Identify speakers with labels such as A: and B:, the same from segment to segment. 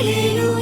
A: ఇది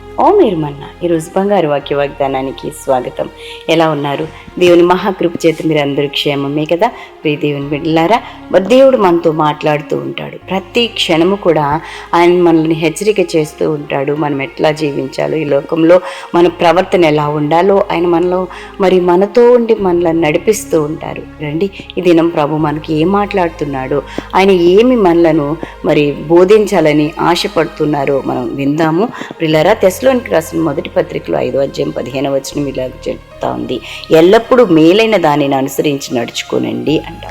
A: ఓ మీరు
B: ఈరోజు బంగారు వాక్య వాగ్దానానికి స్వాగతం. ఎలా ఉన్నారు? దేవుని మహాకృప చేత మీరు అందరూ క్షేమమే కదా? ప్రియ దేవుని బిడ్డలారా దేవుడు మనతో మాట్లాడుతూ ఉంటాడు. ప్రతి క్షణము కూడా ఆయన మనల్ని హెచ్చరిక చేస్తూ ఉంటాడు. మనం ఎట్లా జీవించాలో ఈ లోకంలో మన ప్రవర్తన ఎలా ఉండాలో ఆయన మనలో మరి మనతో ఉండి మనల్ని నడిపిస్తూ ఉంటారు. రండి ఈ దినం ప్రభు మనకి ఏం మాట్లాడుతున్నాడో? ఆయన ఏమి మనలను మరి బోధించాలని ఆశపడుతున్నారో మనం విందాము. పిల్లరా తెస్లో తెస్లోనికి రాసిన మొదటి పత్రికలో ఐదో అధ్యాయం పదిహేను వచనం ఇలా చెప్తా ఉంది. ఎల్లప్పుడూ మేలైన దానిని అనుసరించి నడుచుకోనండి అంటా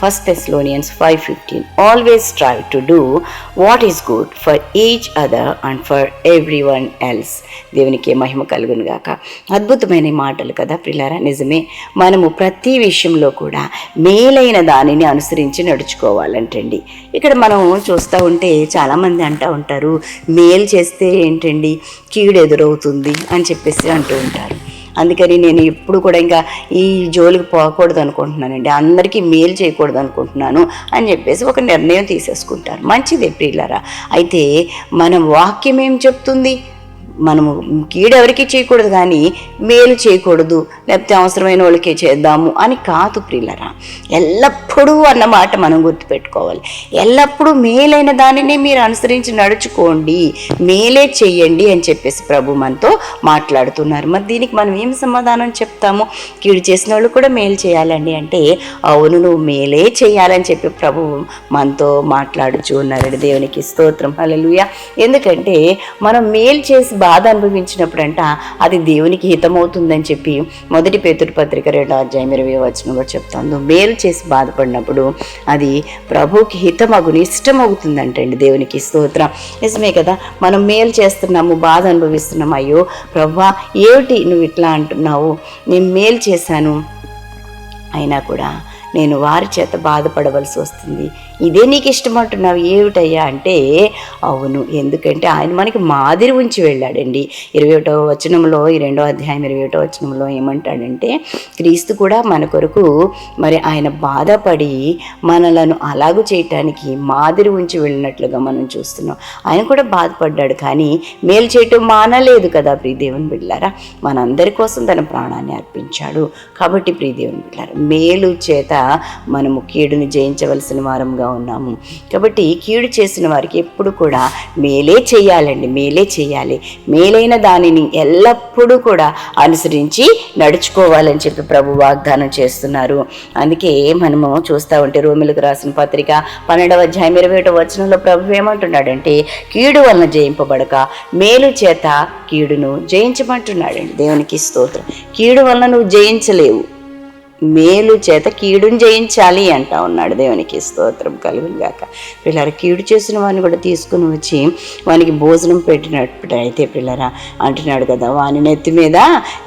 B: first Thessalonians five fifteen always try to do what is good for each other and for everyone else దేవునికి మహిమ కలుగును గాక. అద్భుతమైన మాటలు కదా పిల్లారా నిజమే. మనము ప్రతి విషయంలో కూడా మేలైన దానిని అనుసరించి నడుచుకోవాలంటండి. ఇక్కడ మనం చూస్తూ ఉంటే చాలామంది అంటూ ఉంటారు మేలు చేస్తే ఏంటండి? కీడు ఎదురవుతుంది అని చెప్పేసి అంటూ ఉంటారు. అందుకని నేను ఎప్పుడు కూడా ఇంకా ఈ జోలికి పోకూడదు అనుకుంటున్నానండి. అందరికీ మేలు చేయకూడదు అనుకుంటున్నాను అని చెప్పేసి ఒక నిర్ణయం తీసేసుకుంటారు. మంచిది ప్రియులరా. అయితే మన వాక్యం ఏం చెప్తుంది? మనము కీడెవరికి చేయకూడదు కానీ మేలు చేయకూడదు లేకపోతే అవసరమైన వాళ్ళకే చేద్దాము అని కాదు ప్రియులరా. ఎల్లప్పుడూ అన్న మాట మనం గుర్తుపెట్టుకోవాలి. ఎల్లప్పుడూ మేలైన దానిని మీరు అనుసరించి నడుచుకోండి. మేలే చెయ్యండి అని చెప్పేసి ప్రభు మనతో మాట్లాడుతున్నారు. మరి దీనికి మనం ఏం సమాధానం చెప్తాము? కీడు చేసిన వాళ్ళు కూడా మేలు చేయాలండి అంటే అవును నువ్వు మేలే చేయాలని చెప్పి ప్రభు మనతో మాట్లాడుచు ఉన్నారండి. దేవునికి స్తోత్రం. అలలుయ ఎందుకంటే మనం మేలు చేసి బాధ అనుభవించినప్పుడంట అది దేవునికి హితమవుతుందని చెప్పి మొదటి పేతుడి పత్రిక రెండో అధ్యాయం ఇరవై వచనంలో చెప్తాను మేలు చేసి బాధపడినప్పుడు అది ప్రభుకి హితమగుని ఇష్టమవుతుందంటండి దేవునికి స్తోత్రం. నిజమే కదా మనం మేలు చేస్తున్నాము బాధ అనుభవిస్తున్నాము అయ్యో ప్రభా ఏమిటి నువ్వు ఇట్లా అంటున్నావు? నేను మేలు చేశాను. అయినా కూడా నేను వారి చేత బాధపడవలసి వస్తుంది. ఇదే నీకు ఇష్టమంటున్నావు ఏమిటయ్యా అంటే అవును ఎందుకంటే ఆయన మనకి మాదిరి ఉంచి వెళ్ళాడండి. ఇరవై ఒకటో వచనంలో ఈ రెండో అధ్యాయం ఇరవై ఒకటో వచనంలో ఏమంటాడంటే క్రీస్తు కూడా మన కొరకు మరి ఆయన బాధపడి మనలను అలాగు చేయటానికి మాదిరి ఉంచి వెళ్ళినట్లుగా మనం చూస్తున్నాం. ఆయన కూడా బాధపడ్డాడు కానీ మేలు చేయటం మానలేదు కదా ప్రియదేవుని బిడ్డారా మనందరి కోసం తన ప్రాణాన్ని అర్పించాడు. కాబట్టి ప్రియదేవుని బిడ్డారా మేలు చేత మనము కీడుని జయించవలసిన వారంగా ఉన్నాము. కాబట్టి కీడు చేసిన వారికి ఎప్పుడు కూడా మేలే చేయాలండి మేలే చేయాలి. మేలైన దానిని ఎల్లప్పుడూ కూడా అనుసరించి నడుచుకోవాలని చెప్పి ప్రభు వాగ్దానం చేస్తున్నారు. అందుకే మనము చూస్తూ ఉంటే రోమిలకు రాసిన పత్రిక పన్నెండవ అధ్యాయం ఇరవై ఒకటో వచనంలో ప్రభు ఏమంటున్నాడంటే కీడు వలన జయింపబడక మేలు చేత కీడును జయించమంటున్నాడండి. దేవునికి స్తోత్రం. కీడు వలన నువ్వు జయించలేవు. మేలు చేత కీడుని జయించాలి అంటా ఉన్నాడు దేవునికి స్తోత్రం. కలుగును గాక. పిల్లర కీడు చేసిన వాడిని కూడా తీసుకుని వచ్చి వానికి భోజనం పెట్టినట్టు అయితే పిల్లరా అంటున్నాడు కదా. వాని నెత్తి మీద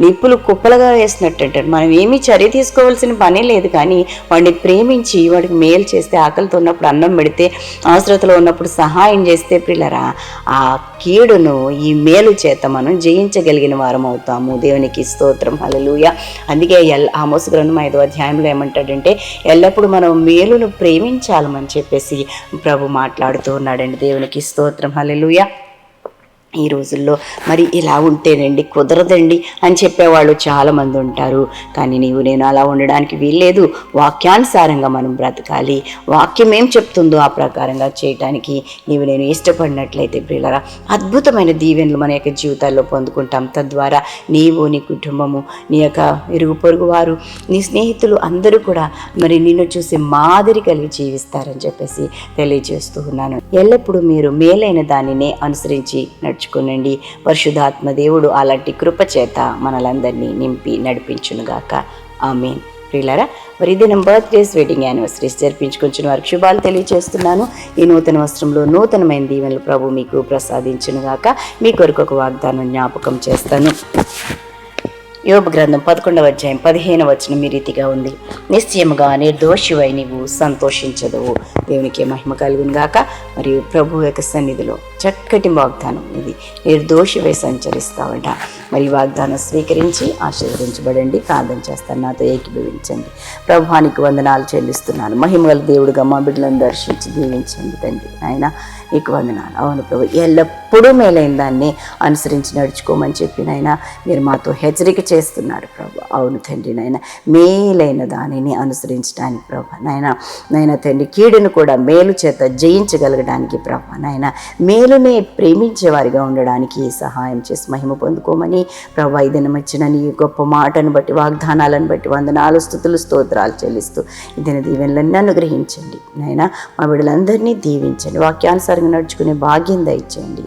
B: నిప్పులు కుప్పలుగా వేసినట్టు అంటాడు మనం ఏమీ చర్య తీసుకోవాల్సిన పని లేదు. కానీ వాడిని ప్రేమించి వాడికి మేలు చేస్తే ఆకలితో ఉన్నప్పుడు అన్నం పెడితే అవసరతలో ఉన్నప్పుడు సహాయం చేస్తే పిల్లరా ఆ కీడును ఈ మేలు చేత మనం జయించగలిగిన వారం అవుతాము దేవునికి స్తోత్రం. హలలుయ అందుకే ఎల్ ఆమోస్ గ్రంథం ఐదో అధ్యాయంలో ఏమంటాడంటే ఎల్లప్పుడూ మనం మేలును ప్రేమించాలమని చెప్పేసి ప్రభు మాట్లాడుతూ ఉన్నాడండి. దేవునికి స్తోత్రం. హలలుయ ఈ రోజుల్లో. మరి ఇలా ఉంటేనండి కుదరదండి అని చెప్పేవాళ్ళు చాలామంది ఉంటారు. కానీ నీవు నేను అలా ఉండడానికి వీల్లేదు. వాక్యానుసారంగా మనం బ్రతకాలి. వాక్యం ఏం చెప్తుందో ఆ ప్రకారంగా చేయటానికి నీవు నేను ఇష్టపడినట్లయితే ప్రియులరా అద్భుతమైన దీవెనలు మన యొక్క జీవితాల్లో పొందుకుంటాం. తద్వారా నీవు నీ కుటుంబము నీ యొక్క ఇరుగు పొరుగు వారు నీ స్నేహితులు అందరూ కూడా మరి నిన్ను చూసి మాదిరి కలిగి జీవిస్తారని చెప్పేసి తెలియజేస్తూ ఉన్నాను. ఎల్లప్పుడూ మీరు మేలైన దానినే అనుసరించి నడుచు నడుచుకునండి పరిశుధాత్మ దేవుడు అలాంటి కృపచేత మనలందరినీ నింపి నడిపించునుగాక. ఆమె ప్రియులారా మరి ఇది దినం బర్త్డేస్ వెడ్డింగ్ యానివర్సరీస్ జరిపించుకొచ్చిన వారికి శుభాలు తెలియజేస్తున్నాను ఈ నూతన వస్త్రంలో నూతనమైన దీవెనలు ప్రభు మీకు ప్రసాదించునుగాక. మీ కొరకు ఒక వాగ్దానం జ్ఞాపకం చేస్తాను. యోగ గ్రంథం పదకొండవ అధ్యాయం పదిహేను వచనం ఈ రీతిగా ఉంది. నిశ్చయముగా నిర్దోషివై నీవు సంతోషించదు. దేవునికి మహిమ కలుగును గాక. మరియు ప్రభు యొక్క సన్నిధిలో చక్కటి వాగ్దానం ఇది. నిర్దోషివై సంచరిస్తావట. మరి వాగ్దానం స్వీకరించి ఆశీర్వదించబడండి. ప్రార్థన చేస్తాను. నాతో ఏకీభవించండి. ప్రభువానికి వందనాలు చెల్లిస్తున్నాను. మహిమగల దేవుడుగా మా బిడ్డలను దర్శించి దీవించండి తండ్రి. ఆయన నీకు వందనాలు. అవును ప్రభు ఎల్లప్పుడూ మేలైన దాన్ని అనుసరించి నడుచుకోమని చెప్పి నాయన మీరు మాతో హెచ్చరిక చేస్తున్నారు ప్రభు. అవును తండ్రి నాయన. మేలైన దానిని అనుసరించడానికి ప్రభా నాయన. నాయన తండ్రి కీడును కూడా మేలు చేత జయించగలగడానికి ప్రభా నాయన. మేలునే ప్రేమించే వారిగా ఉండడానికి సహాయం చేసి మహిమ పొందుకోమని ప్రభా ఈ దినం ఇచ్చిన నీ గొప్ప మాటను బట్టి వాగ్దానాలను బట్టి వందనాలు స్థుతులు స్తోత్రాలు చెల్లిస్తూ ఈ దిన దీవెనలన్నీ అనుగ్రహించండి నాయన. మా బిడ్డలందరినీ దీవించండి. వాక్యానుసారంగా నడుచుకునే భాగ్యం దయచేయండి.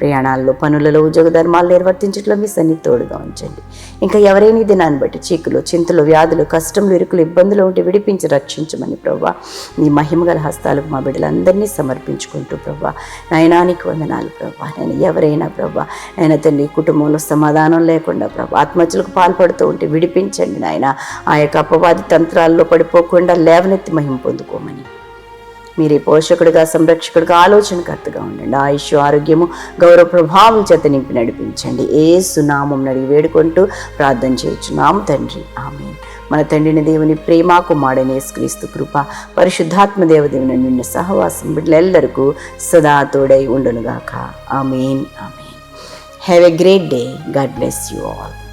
B: ప్రయాణాల్లో పనులలో ఉద్యోగ ధర్మాలు నిర్వర్తించట్లో మీ సన్ని తోడుగా ఉంచండి. ఇంకా ఎవరైనా దినాన్ని బట్టి చీకులు చింతలు వ్యాధులు కష్టంలు ఇరుకులు ఇబ్బందులు ఉంటే విడిపించి రక్షించమని ప్రభా నీ మహిమగల హస్తాలకు మా బిడ్డలందరినీ సమర్పించుకుంటూ ప్రభా నయనానికి వందనాలు ప్రభా నేను ఎవరైనా ప్రభా ఆయన తండ్రి కుటుంబంలో సమాధానం లేకుండా ప్రభా ఆత్మహత్యలకు పాల్పడుతూ ఉంటే విడిపించండి నాయన. ఆ యొక్క అపవాది తంత్రాల్లో పడిపోకుండా లేవనెత్తి మహిమ పొందుకోమని. మీరే పోషకుడిగా సంరక్షకుడిగా ఆలోచనకర్తగా ఉండండి. ఆయుష్ ఆరోగ్యము గౌరవ ప్రభావం చేత నింపి నడిపించండి. ఏ సునామం నడిగి వేడుకుంటూ ప్రార్థన చేయుచున్నాము తండ్రి. ఆమె మన తండ్రిని దేవుని ప్రేమ కుమారుడని క్రీస్తు కృప పరిశుద్ధాత్మ దేవదేవుని నిన్న సహవాసం బిడ్డలెల్లరికూ సదా తోడై ఉండునుగాక. Amen. Amen. Have a great day God bless you all